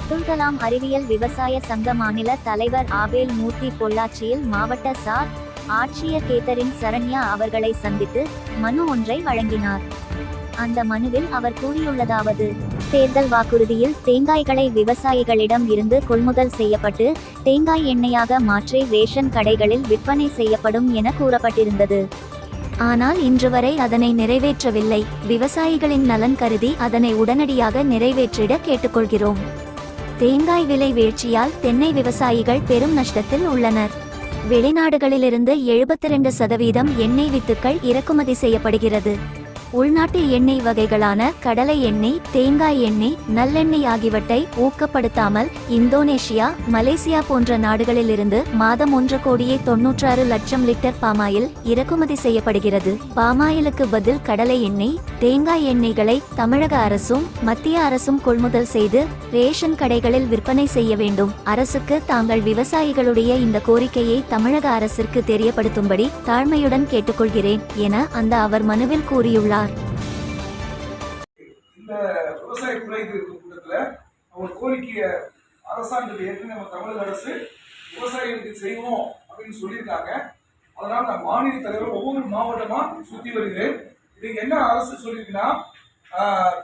அப்துல்கலாம் அறிவியல் விவசாய சங்க மாநில தலைவர் ஆபேல் மூர்த்தி பொள்ளாச்சியில் மாவட்ட சார் ஆட்சியர் கேத்தரின் சரண்யா அவர்களை சந்தித்து மனு ஒன்றை வழங்கினார். அந்த மனுவில் அவர் கூறியுள்ளதாவது தேர்தல் வாக்குறுதியில் தேங்காய்களை விவசாயிகளிடம் இருந்து கொள்முதல் செய்யப்பட்டு தேங்காய் எண்ணெயாக மாற்றி ரேஷன் கடைகளில் விற்பனை செய்யப்படும் என கூறப்பட்டிருந்தது. ஆனால் இன்று வரை அதனை நிறைவேற்றவில்லை. விவசாயிகளின் நலன் கருதி அதனை உடனடியாக நிறைவேற்றிட கேட்டுக்கொள்கிறோம். தேங்காய் விலை வீழ்ச்சியால் தென்னை விவசாயிகள் பெரும் நஷ்டத்தில் உள்ளனர். வெளிநாடுகளிலிருந்து எழுபத்தி ரெண்டு சதவீதம் எண்ணெய் வித்துக்கள் இறக்குமதி செய்யப்படுகிறது. உள்நாட்டு எண்ணெய் வகைகளான கடலை எண்ணெய் தேங்காய் எண்ணெய் நல்லெண்ணெய் ஆகியவற்றை ஊக்கப்படுத்தாமல் இந்தோனேஷியா மலேசியா போன்ற நாடுகளிலிருந்து மாதம் ஒன்று கோடியே தொன்னூற்றாறு லட்சம் லிட்டர் பாமாயில் இறக்குமதி செய்யப்படுகிறது. பாமாயிலுக்கு பதில் கடலை எண்ணெய் தேங்காய் எண்ணெய்களை தமிழக அரசும் மத்திய அரசும் கொள்முதல் செய்து ரேஷன் கடைகளில் விற்பனை செய்ய வேண்டும். அரசுக்கு தாங்கள் விவசாயிகளுடைய இந்த கோரிக்கையை தமிழக அரசிற்கு தெரியப்படுத்தும்படி தாழ்மையுடன் கேட்டுக்கொள்கிறேன் என அந்த அவர் மனுவில் கூறியுள்ளார். இந்த விவசாய குறை தீர்க்கும் கூட்டத்தில் அவங்க கோரிக்கையை அரசாங்கத்தில் ஏற்கனவே நம்ம தமிழக அரசு விவசாயிகளுக்கு செய்வோம் அப்படின்னு சொல்லியிருக்காங்க. அதனால் நான் மாநில தலைவர் ஒவ்வொரு மாவட்டமாக சுற்றி வருகிறேன். இதுக்கு என்ன அரசு சொல்லியிருக்குன்னா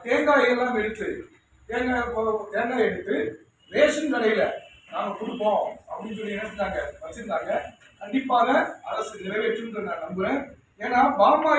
தேங்காய் எல்லாம் எடுத்து தேங்காய் தேங்காய் எடுத்து ரேஷன் கடையில் நாங்கள் கொடுப்போம் அப்படின்னு சொல்லி நினைச்சிட்டாங்க வச்சிருந்தாங்க. கண்டிப்பாக அரசு நிறைவேற்றும் நான் நம்புறேன். ஏன்னா பாமா